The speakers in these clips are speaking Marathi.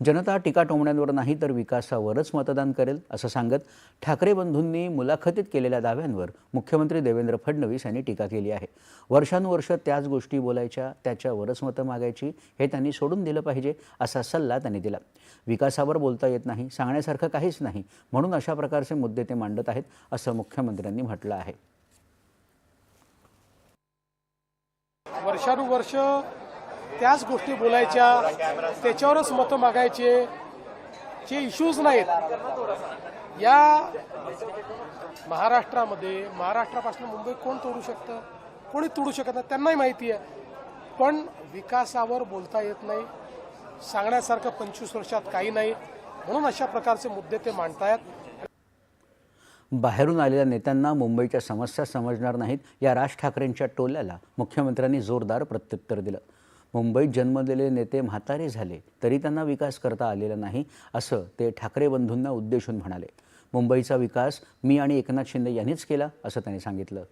जनता टीका टोमण्यांवर नाही तर विकासावरच मतदान करेल असं सांगत ठाकरे बंधूंनी मुलाखतीत केलेल्या दाव्यांवर मुख्यमंत्री देवेंद्र फडणवीस यांनी टीका केली आहे. वर्षानुवर्ष त्याच गोष्टी बोलायच्या त्याच्यावरच मतं मागायची हे त्यांनी सोडून दिलं पाहिजे असा सल्ला त्यांनी दिला. विकासावर बोलता येत नाही सांगण्यासारखं काहीच नाही म्हणून अशा प्रकारचे मुद्दे ते मांडत आहेत असं मुख्यमंत्र्यांनी म्हटलं आहे. वर्षानुवर्ष त्याच गोष्टी बोलायच्या त्याच्यावरच मतं मागायचे. जे इश्यूज नाहीत या महाराष्ट्रामध्ये महाराष्ट्रापासून मुंबई कोण तोडू शकतं? कोणी तोडू शकत नाही? त्यांनाही माहिती आहे. पण विकासावर बोलता येत नाही. सांगण्यासारखं पंचवीस वर्षात काही नाही. म्हणून अशा प्रकारचे मुद्दे ते मांडतायत. बाहेरून आलेल्या नेत्यांना मुंबईच्या समस्या समजणार नाहीत. या राज ठाकरेंच्या टोल्याला मुख्यमंत्र्यांनी जोरदार प्रत्युत्तर दिलं. मुंबईत जन्मलेले नेते म्हातारे झाले तरी त्यांना विकास करता आलेला नाही असं ते ठाकरे बंधूंना उद्देशून म्हणाले. मुंबईचा विकास मी आणि एकनाथ शिंदे यांनीच केला असं त्यांनी सांगितलं.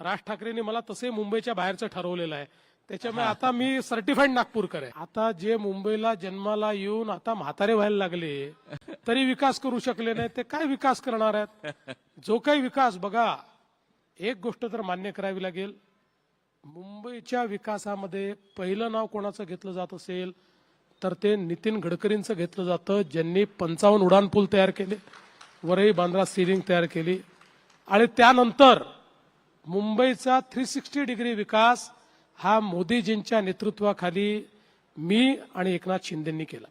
राज ठाकरेंनी मला तसे मुंबईच्या बाहेरचं ठरवलेलं आहे. त्याच्यामुळे आता मी सर्टिफाईड नागपूरकर आहे. आता जे मुंबईला जन्माला येऊन आता म्हातारे व्हायला लागले तरी विकास करू शकले नाही ते काय विकास करणार आहेत? जो काही विकास बघा एक गोष्ट तर मान्य करावी लागेल. मुंबईच्या विकासामध्ये पहिलं नाव कोणाचं घेतलं जात असेल तर ते नितीन गडकरींचं घेतलं जातं ज्यांनी पंचावन्न उड्डाणपूल तयार केले वरही बांद्रा सिलिंग तयार केली. आणि त्यानंतर मुंबईचा थ्री सिक्स्टी डिग्री विकास हा मोदीजींच्या नेतृत्वाखाली मी आणि एकनाथ शिंदेंनी केला.